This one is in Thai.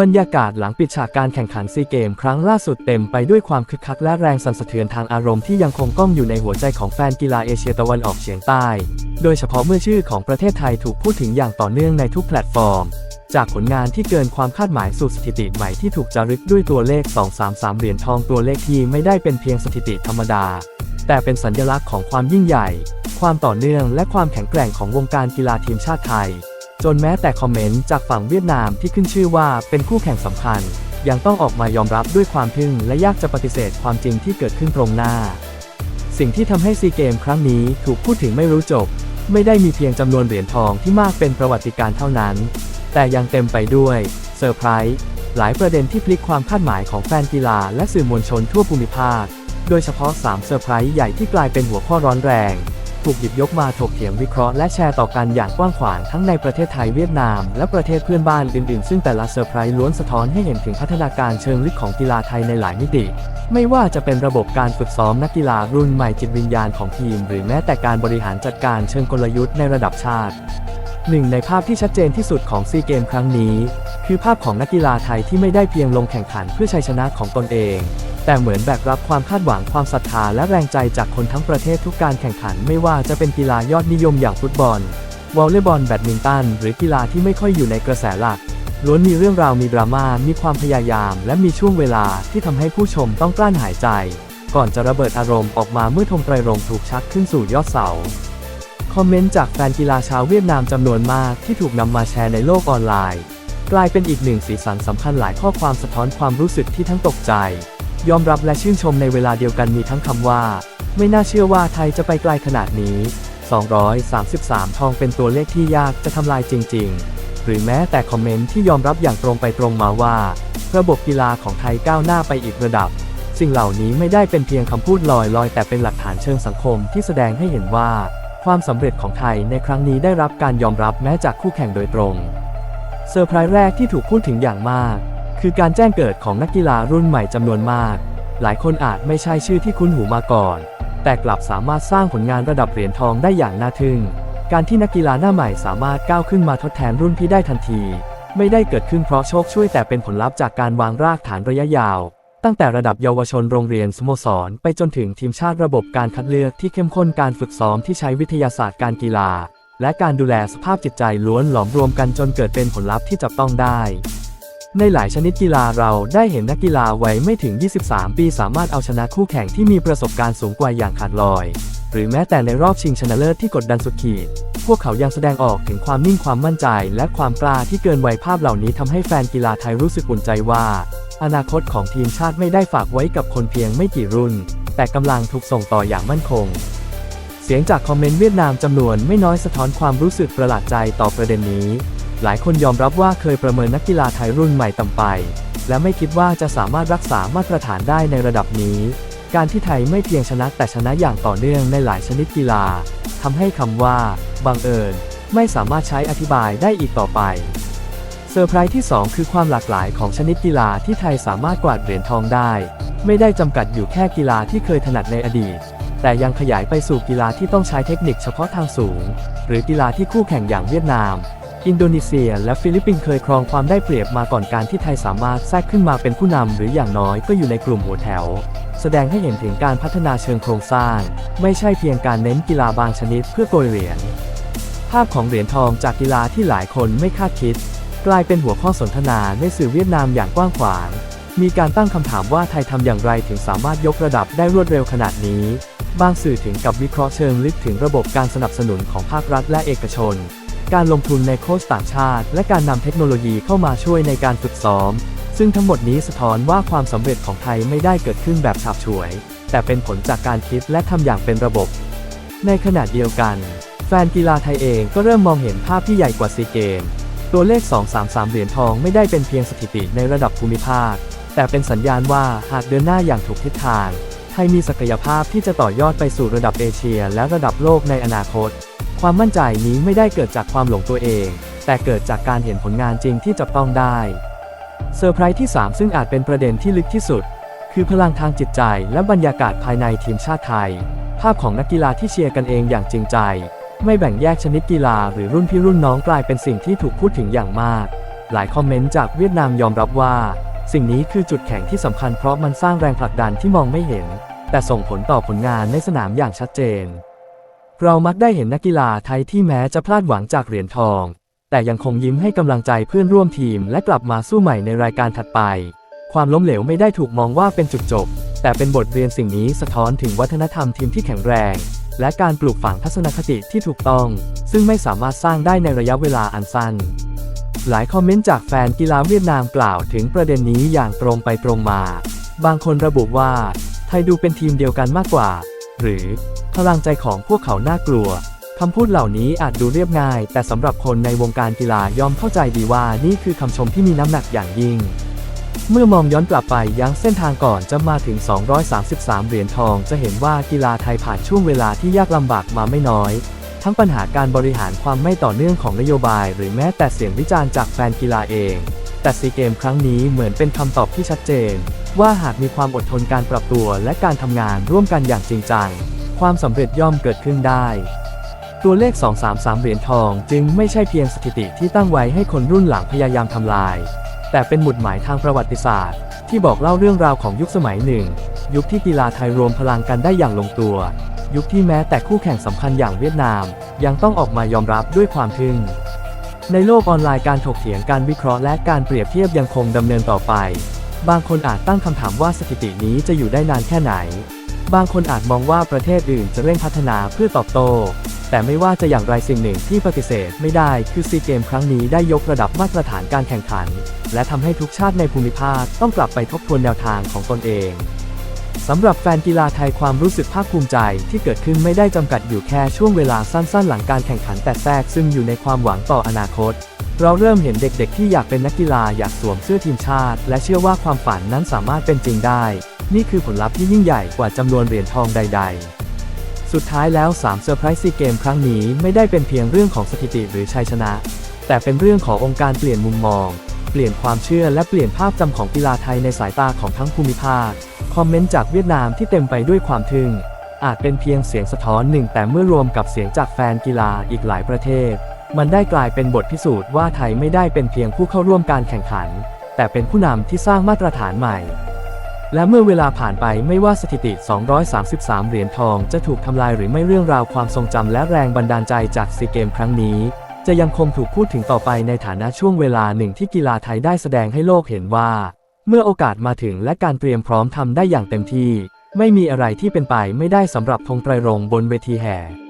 บรรยากาศหลังปิดฉากการแข่งขันซีเกม ครั้งล่าสุดเต็มไปด้วยความคึกคักและแรงสั่นสะเทือนทางอารมณ์ที่ยังคงก้องอยู่ในหัวใจของแฟนกีฬาเอเชียตะวันออกเฉียงใต้ โดยเฉพาะเมื่อชื่อของประเทศไทยถูกพูดถึงอย่างต่อเนื่องในทุกแพลตฟอร์ม จากผลงานที่เกินความคาดหมายสู่สถิติใหม่ที่ถูกจารึกด้วยตัวเลข 233 เหรียญทองตัวเลขที่ไม่ได้เป็นเพียงสถิติธรรมดา แต่เป็นสัญลักษณ์ของความยิ่งใหญ่ ความต่อเนื่องและความแข็งแกร่งของวงการกีฬาทีมชาติไทย จนแม้แต่คอมเมนต์จากฝั่งเวียดนามที่ขึ้นชื่อว่าเป็นคู่แข่งสำคัญ ยังต้องออกมายอมรับด้วยความทึ่งและยากจะปฏิเสธความจริงที่เกิดขึ้นตรงหน้า สิ่งที่ทำให้ซีเกมครั้งนี้ถูกพูดถึงไม่รู้จบ ไม่ได้มีเพียงจำนวนเหรียญทองที่มากเป็นประวัติการเท่านั้น แต่ยังเต็มไปด้วยเซอร์ไพรส์หลายประเด็นที่พลิกความคาดหมายของแฟนกีฬาและสื่อมวลชนทั่วภูมิภาค โดยเฉพาะ3เซอร์ไพรส์ใหญ่ที่กลายเป็นหัวข้อร้อนแรง ถูกหยิบยกมาถกเถียงวิเคราะห์และแชร์ต่อกันอย่างกว้างขวางทั้งในประเทศไทยเวียดนาม และประเทศเพื่อนบ้านอื่นๆ ซึ่งแต่ละเซอร์ไพรส์ล้วนสะท้อนให้เห็นถึงพัฒนาการเชิงลึกของกีฬาไทยในหลายมิติ ไม่ว่าจะเป็นระบบการฝึกซ้อมนักกีฬารุ่นใหม่จิตวิญญาณของทีม หรือแม้แต่การบริหารจัดการเชิงกลยุทธ์ในระดับชาติหนึ่งในภาพที่ชัดเจนที่สุดของซีเกมครั้งนี้ คือภาพของนักกีฬาไทยที่ไม่ได้เพียงลงแข่งขันเพื่อชัยชนะของตนเอง แต่เหมือนแบกรับความคาดหวังความศรัทธาและแรงใจจากคนทั้งประเทศทุกการแข่งขันไม่ว่าจะเป็นกีฬายอดนิยมอย่างฟุตบอลวอลเลย์บอลแบดมินตันหรือกีฬาที่ไม่ค่อยอยู่ในกระแสหลักล้วนมีเรื่องราวมีดราม่ามีความพยายาม และมีช่วงเวลาที่ทำให้ผู้ชมต้องกลั้นหายใจ ก่อนจะระเบิดอารมณ์ออกมาเมื่อธงไตรรงถูกชักขึ้นสู่ยอดเสาคอมเมนต์จากแฟนกีฬาชาวเวียดนามจำนวนมากที่ถูกนำมาแชร์ในโลกออนไลน์ กลายเป็นอีกหนึ่งสีสันสำคัญหลายข้อความสะท้อนความรู้สึกที่ทั้งตกใจ ยอมรับและชื่นชมในเวลาเดียวกันมีทั้งคำว่า ไม่น่าเชื่อว่าไทยจะไปไกลขนาดนี้ 233 ทองเป็นตัวเลขที่ยากจะทำลายจริง ๆ หรือแม้แต่คอมเมนต์ที่ยอมรับอย่างตรงไปตรงมาว่า ระบบกีฬาของไทยก้าวหน้าไปอีกระดับ สิ่งเหล่านี้ไม่ได้เป็นเพียงคำพูดลอยๆ แต่เป็นหลักฐานเชิงสังคมที่แสดงให้เห็นว่า ความสำเร็จของไทยในครั้งนี้ได้รับการยอมรับแม้จากคู่แข่งโดยตรงเซอร์ไพรส์แรกที่ถูกพูดถึงอย่างมาก คือการแจ้งเกิดของนักกีฬารุ่นใหม่จำนวนมาก หลายคนอาจไม่ใช่ชื่อที่คุ้นหูมาก่อน แต่กลับสามารถสร้างผลงานระดับเหรียญทองได้อย่างน่าทึ่ง การที่นักกีฬาหน้าใหม่สามารถก้าวขึ้นมาทดแทนรุ่นพี่ได้ทันที ไม่ได้เกิดขึ้นเพราะโชคช่วยแต่เป็นผลลัพธ์จากการวางรากฐานระยะยาว ตั้งแต่ระดับเยาวชนโรงเรียนสโมสร ไปจนถึงทีมชาติระบบการคัดเลือกที่เข้มข้นการฝึกซ้อมที่ใช้วิทยาศาสตร์การกีฬา และการดูแลสภาพจิตใจล้วนหลอมรวมกันจนเกิดเป็นผลลัพธ์ที่จับต้องได้ ในหลายชนิดกีฬาเราได้เห็นนักกีฬาวัยไม่ถึง 23 ปีสามารถเอาชนะคู่แข่งที่มีประสบการณ์สูงกว่าอย่างขาดลอย หรือแม้แต่ในรอบชิงชนะเลิศที่กดดันสุดขีด พวกเขายังแสดงออกถึงความนิ่งความมั่นใจ และความกล้าที่เกินวัยภาพเหล่านี้ทำให้แฟนกีฬาไทยรู้สึกอุ่นใจว่า อนาคตของทีมชาติไม่ได้ฝากไว้กับคนเพียงไม่กี่รุ่น แต่กำลังถูกส่งต่ออย่างมั่นคง เสียงจากคอมเมนต์เวียดนามจำนวนไม่น้อยสะท้อนความรู้สึกประหลาดใจต่อประเด็นนี้ หลายคนยอมรับว่าเคยประเมินนักกีฬาไทยรุ่นใหม่ต่ำไป และไม่คิดว่าจะสามารถรักษามาตรฐานได้ในระดับนี้ การที่ไทยไม่เพียงชนะแต่ชนะอย่างต่อเนื่องในหลายชนิดกีฬาทำให้คำว่าบังเอิญไม่สามารถใช้อธิบายได้อีกต่อไปเซอร์ไพรส์ที่ 2 คือความหลากหลายของชนิดกีฬาที่ไทยสามารถกวาดเหรียญทองได้ ไม่ได้จำกัดอยู่แค่กีฬาที่เคยถนัดในอดีต แต่ยังขยายไปสู่กีฬาที่ต้องใช้เทคนิคเฉพาะทางสูง หรือกีฬาที่คู่แข่งอย่างเวียดนาม อินโดนีเซีย และฟิลิปปินส์เคยครองความได้เปรียบมาก่อนการที่ไทยสามารถแทรกขึ้นมาเป็นผู้นำหรืออย่างน้อยก็อยู่ในกลุ่มหัวแถว แสดงให้เห็นถึงการพัฒนาเชิงโครงสร้าง ไม่ใช่เพียงการเน้นกีฬาบางชนิดเพื่อโกยเหรียญภาพของเหรียญทองจากกีฬาที่หลายคนไม่คาดคิด กลายเป็นหัวข้อสนทนาในสื่อเวียดนามอย่างกว้างขวาง มีการตั้งคำถามว่าไทยทำอย่างไรถึงสามารถยกระดับได้รวดเร็วขนาดนี้ บางสื่อถึงกับวิเคราะห์เชิงลึกถึงระบบการสนับสนุนของภาครัฐและเอกชน การลงทุนในโค้ชต่างชาติ และการนำเทคโนโลยีเข้ามาช่วยในการฝึกซ้อม ซึ่งทั้งหมดนี้สะท้อนว่าความสำเร็จของไทยไม่ได้เกิดขึ้นแบบฉาบฉวย แต่เป็นผลจากการคิดและทำอย่างเป็นระบบ ในขณะเดียวกัน แฟนกีฬาไทยเองก็เริ่มมองเห็นภาพที่ใหญ่กว่าซีเกม ตัวเลข 233 เหรียญทองไม่ได้เป็นเพียงสถิติในระดับภูมิภาค แต่เป็นสัญญาณว่าหากเดินหน้าอย่างถูกทิศทางไทยมีศักยภาพที่จะต่อยอดไปสู่ระดับเอเชียและระดับโลกในอนาคต ความมั่นใจนี้ไม่ได้เกิดจากความหลงตัวเอง แต่เกิดจากการเห็นผลงานจริงที่จับต้องได้เซอร์ไพรส์ที่ 3 ซึ่งอาจเป็นประเด็นที่ลึกที่สุด คือพลังทางจิตใจและบรรยากาศภายในทีมชาติไทย ภาพของนักกีฬาที่เชียร์กันเองอย่างจริงใจ ไม่แบ่งแยกชนิดกีฬาหรือรุ่นพี่รุ่นน้องกลายเป็นสิ่งที่ถูกพูดถึงอย่างมาก หลายคอมเมนต์จากเวียดนามยอมรับว่า สิ่งนี้คือจุดแข็งที่สำคัญเพราะมันสร้างแรงผลักดันที่มองไม่เห็น แต่ส่งผลต่อผลงานในสนามอย่างชัดเจน เรามักได้เห็นนักกีฬาไทยที่แม้จะพลาดหวังจากเหรียญทอง แต่ยังคงยิ้มให้กำลังใจเพื่อนร่วมทีมและกลับมาสู้ใหม่ในรายการถัดไป ความล้มเหลวไม่ได้ถูกมองว่าเป็นจุดจบ แต่เป็นบทเรียนสิ่งนี้สะท้อนถึงวัฒนธรรมทีมที่แข็งแรง และการปลูกฝังทัศนคติที่ถูกต้อง ซึ่งไม่สามารถสร้างได้ในระยะเวลาอันสั้น หลายคอมเมนต์จากแฟนกีฬาเวียดนามกล่าวถึงประเด็นนี้อย่างตรงไปตรงมา บางคนระบุว่า ไทยดูเป็นทีมเดียวกันมากกว่า หรือ พลังใจของพวกเขาน่ากลัว คำพูดเหล่านี้อาจดูเรียบง่าย แต่สำหรับคนในวงการกีฬายอมเข้าใจดีว่านี่คือคำชมที่มีน้ำหนักอย่างยิ่ง เมื่อมองย้อนกลับไปยังเส้นทางก่อนจะมาถึง 233 เหรียญทอง จะเห็นว่ากีฬาไทยผ่านช่วงเวลาที่ยากลำบากมาไม่น้อย ทั้งปัญหาการบริหารความไม่ต่อเนื่องของนโยบาย หรือแม้แต่เสียงวิจารณ์จากแฟนกีฬาเองแต่ซีเกมครั้งนี้เหมือนเป็นคำตอบที่ชัดเจน ว่าหากมีความอดทนการปรับตัวและการทำงานร่วมกันอย่างจริงจัง ความสำเร็จย่อมเกิดขึ้นได้ ตัวเลข 233 เหรียญทองจึงไม่ใช่เพียงสถิติที่ตั้งไว้ให้คนรุ่นหลังพยายามทำลาย แต่เป็นหมุดหมายทางประวัติศาสตร์ ที่บอกเล่าเรื่องราวของยุคสมัยหนึ่ง ยุคที่กีฬาไทยรวมพลังกันได้อย่างลงตัว ยุคที่แม้แต่คู่แข่งสำคัญอย่างเวียดนาม ยังต้องออกมายอมรับด้วยความทึ่งในโลกออนไลน์การถกเถียงการวิเคราะห์และการเปรียบเทียบยังคงดำเนินต่อไป บางคนอาจตั้งคำถามว่าสถิตินี้จะอยู่ได้นานแค่ไหน บางคนอาจมองว่าประเทศอื่นจะเร่งพัฒนาเพื่อตอบโต้ แต่ไม่ว่าจะอย่างไรสิ่งหนึ่งที่ปฏิเสธไม่ได้คือซีเกมครั้งนี้ได้ยกระดับมาตรฐานการแข่งขัน และทำให้ทุกชาติในภูมิภาคต้องกลับไปทบทวนแนวทางของตนเองสำหรับแฟนกีฬาไทยความรู้สึกภาคภูมิใจที่เกิดขึ้นไม่ได้จำกัดอยู่แค่ช่วงเวลาสั้นๆ หลังการแข่งขันแต่แทรกซึ่งอยู่ในความหวังต่ออนาคต เราเริ่มเห็นเด็กๆ ที่อยากเป็นนักกีฬาอยากสวมเสื้อทีมชาติ และเชื่อว่าความฝันนั้นสามารถเป็นจริงได้ นี่คือผลลัพธ์ที่ยิ่งใหญ่กว่าจำนวนเหรียญทองใด ๆ สุดท้ายแล้ว3เซอร์ไพรส์ซีเกมครั้งนี้ไม่ได้เป็นเพียงเรื่องของสถิติหรือชัยชนะ แต่เป็นเรื่องขององค์การเปลี่ยนมุมมอง เปลี่ยนความเชื่อและเปลี่ยนภาพจำของกีฬาไทยในสายตาของทั้งภูมิภาค คอมเมนต์จากเวียดนามที่เต็มไปด้วยความทึ่ง อาจเป็นเพียงเสียงสะท้อนหนึ่งแต่เมื่อรวมกับเสียงจากแฟนกีฬาอีกหลายประเทศ มันได้กลายเป็นบทพิสูจน์ว่าไทยไม่ได้เป็นเพียงผู้เข้าร่วมการแข่งขัน แต่เป็นผู้นำที่สร้างมาตรฐานใหม่ และเมื่อเวลาผ่านไปไม่ว่าสถิติ 233 เหรียญทองจะถูกทำลายหรือไม่เรื่องราวความทรงจำและแรงบันดาลใจจากซีเกมครั้งนี้ จะยังคงถูกพูดถึงต่อไปในฐานะช่วงเวลาหนึ่งที่กีฬาไทยได้แสดงให้โลกเห็นว่า เมื่อโอกาสมาถึงและการเตรียมพร้อมทำได้อย่างเต็มที่ ไม่มีอะไรที่เป็นไปไม่ได้สำหรับธงไตรรงบนเวทีแห่